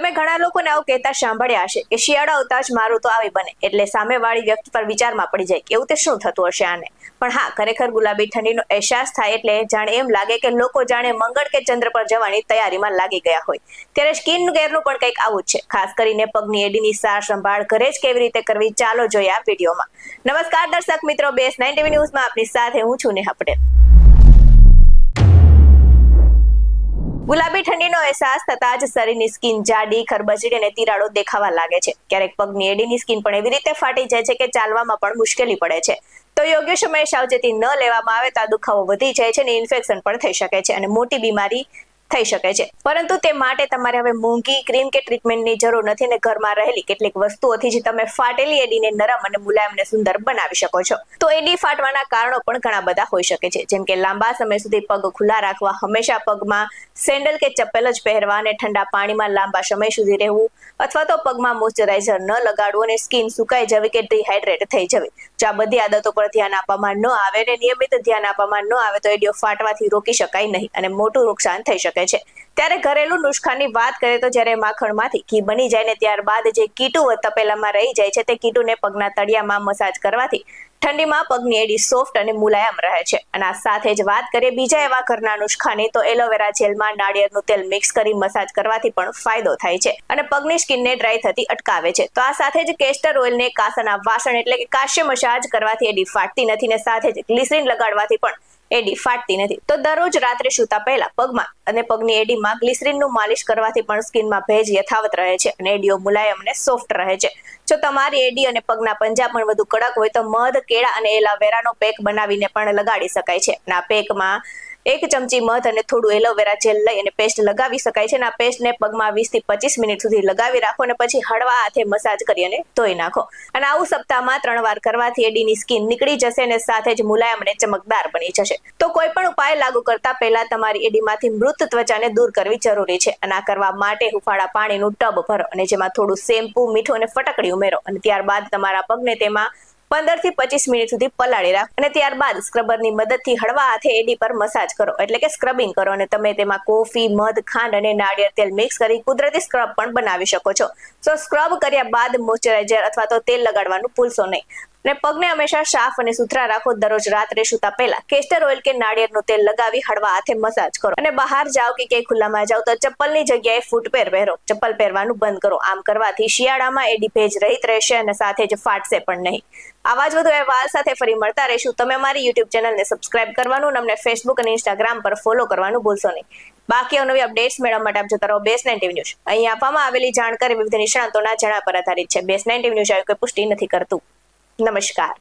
તમે ઘણા લોકોને આવું કહેતા સાંભળ્યા હશે કે શિયાળો આવતા જ તો આવી બને. એટલે સામેવાળી વ્યક્તિ પર વિચારમાં પડી જાય એવું તે શું થતું હશે આને? પણ હા, ખરેખર ગુલાબી ઠંડીનો અહેસાસ થાય એટલે જાણે એમ લાગે કે લોકો જાણે મંગળ કે ચંદ્ર પર જવાની તૈયારીમાં લાગી ગયા હોય. ત્યારે સ્કિન કેરનું પણ કંઈક આવું જ છે. ખાસ કરીને પગની એડીની સાર સંભાળ ઘરે જ કેવી રીતે કરવી ચાલો જોઈએ આ વિડીયોમાં. નમસ્કાર, દર્શક મિત્રો, બેસ નાઇન ટીવી ન્યૂઝમાં આપની સાથે હું છું નેહા પટેલ. ગુલાબી ઠંડીનો અહેસાસ થતા જ શરીરની સ્કિન જાડી, ખરબચડી અને તિરાડો દેખાવા લાગે છે. ક્યારેક પગની એડીની સ્કિન પણ એવી રીતે ફાટી જાય છે કે ચાલવામાં પણ મુશ્કેલી પડે છે. તો યોગ્ય સમયે સાવચેતી ન લેવામાં આવે તો આ દુખાવો વધી જાય છે અને ઇન્ફેક્શન પણ થઈ શકે છે અને મોટી બીમારી થઈ શકે છે. પરંતુ તે માટે તમારે હવે મોંઘી ક્રીમ કે ટ્રીટમેન્ટની જરૂર નથી અને ઘરમાં રહેલી કેટલીક વસ્તુઓથી જ તમે ફાટેલી એડીને નરમ અને મુલાયમ અને સુંદર બનાવી શકો છો. તો એડી ફાટવાના કારણો પણ ઘણા બધા હોઈ શકે છે. જેમ કે લાંબા સમય સુધી પગ ખુલ્લા રાખવા, હંમેશા પગમાં સેન્ડલ કે ચપ્પલ જ પહેરવા અને ઠંડા પાણીમાં લાંબા સમય સુધી રહેવું, અથવા તો પગમાં મોઇશ્ચરાઇઝર ન લગાડવું અને સ્કિન સુકાઈ જવી કે ડિહાઇડ્રેટ થઈ જવી. જો આ બધી આદતો પર ધ્યાન આપવામાં ન આવે અને નિયમિત ધ્યાન આપવામાં ન આવે તો એડીઓ ફાટવાથી રોકી શકાય નહીં અને મોટું નુકસાન થઈ શકે છે. ત્યારે ઘરેલું નુસ્ખાની વાત કરીએ તો જ્યારે માખણમાંથી ઘી બની જાય ને ત્યારબાદ જે કીટું તપેલામાં રહી જાય છે, તે કીટુને પગના તળિયામાં મસાજ કરવાથી ઠંડીમાં પગની એડી સોફ્ટ અને મુલાયમ રહે છે. અને આ સાથે જ વાત કરીએ બીજા એવા ઘરના નુસ્ખાની, તો એલોવેરા જેલમાં નાળિયેરનું તેલ મિક્સ કરી મસાજ કરવાથી પણ ફાયદો થાય છે અને પગની સ્કિનને ડ્રાય થતી અટકાવે છે. તો આ સાથે જ કેસ્ટર ઓઇલને કાસાના વાસણ એટલે કે કાશ્ય મસાજ કરવાથી એડી ફાટતી નથી ને સાથે જ ગ્લિસરીન લગાડવાથી પણ એડી ફાટતી નથી. તો દરરોજ રાત્રે સૂતા પહેલા પગમાં અને પગની એડીમાં ગ્લિસરીનનું માલિશ કરવાથી પણ સ્કિનમાં ભેજ યથાવત રહે છે અને એડીઓ મુલાયમ અને સોફ્ટ રહે છે. જો તમારી એડી અને પગના પંજા પણ વધુ કડક હોય તો મધ, કેળા અને એલાવેરાનો પેક બનાવીને પણ લગાડી શકાય છે. અને આ પેકમાં એક ચમચી મધ અને થોડું એલોવેરા જેલ લઈ અને પેસ્ટ લગાવી શકાય છે અને આ પેસ્ટને પગમાં વીસથી પચીસ મિનિટ સુધી લગાવી રાખો અને પછી હળવા હાથે મસાજ કરી અને ધોઈ નાખો. અને આવું સપ્તાહમાં ત્રણ વાર કરવાથી એડીની સ્કિન નીકળી જશે અને સાથે જ મુલાયમ અને ચમકદાર બની જશે. તો કોઈ પણ ઉપાય લાગુ કરતા પહેલા તમારી એડીમાંથી મૃત ત્વચાને દૂર કરવી જરૂરી છે અને આ કરવા માટે હુફાળા પાણીનું ટબ ભરો અને જેમાં થોડું શેમ્પુ, મીઠું અને ફટકડી ઉમેરો અને ત્યારબાદ તમારા પગને તેમાં પંદરથી પચીસ મિનિટ સુધી પલાળી રાખો અને ત્યારબાદ સ્ક્રબરની મદદથી હળવા હાથે એડી પર મસાજ કરો. એટલે કે સ્ક્રબિંગ કરો અને તમે તેમાં કોફી, મધ, ખાંડ અને નાળિયેર તેલ મિક્સ કરી કુદરતી સ્ક્રબ પણ બનાવી શકો છો. તો સ્ક્રબ કર્યા બાદ મોઇશ્ચરાઇઝર અથવા તો તેલ લગાડવાનું ભૂલશો નહીં. અને પગને હંમેશા સાફ અને સુથરા રાખો. દરરોજ રાત્રે સૂતા પહેલા કેસ્ટર ઓઇલ કે નાળિયેરનું તેલ લગાવી હળવા હાથે મસાજ કરો. અને બહાર જાઓ કે ક્યાંય ખુલ્લામાં જાઓ તો ચપ્પલની જગ્યાએ ફૂટવેર પહેરો. ચપ્પલ પહેરવાનું બંધ કરો. આમ કરવાથી શિયાળામાં એડી ભેજ રહિત રહેશે અને સાથે જ ફાટશે પણ નહીં. આવા જ વધુ અહેવાલ સાથે ફરી મળતા રહેશું. તમે અમારી યુટ્યુબ ચેનલને સબસ્ક્રાઇબ કરવાનું, અને અમને ફેસબુક અને ઇન્સ્ટાગ્રામ પર ફોલો કરવાનું ભૂલશો નહીં. બાકી નવી અપડેટ્સ મેળવવા માટે આપ જોતા રહો બેસ નાઇન ટીવી ન્યૂઝ. અહીં આપવામાં આવેલી જાણકારી વિવિધ નિષ્ણાંતોના જણા પર આધારિત છે. બેસ નાઇન ટીવી ન્યૂઝ કોઈ પુષ્ટિ નથી કરતું. નમસ્કાર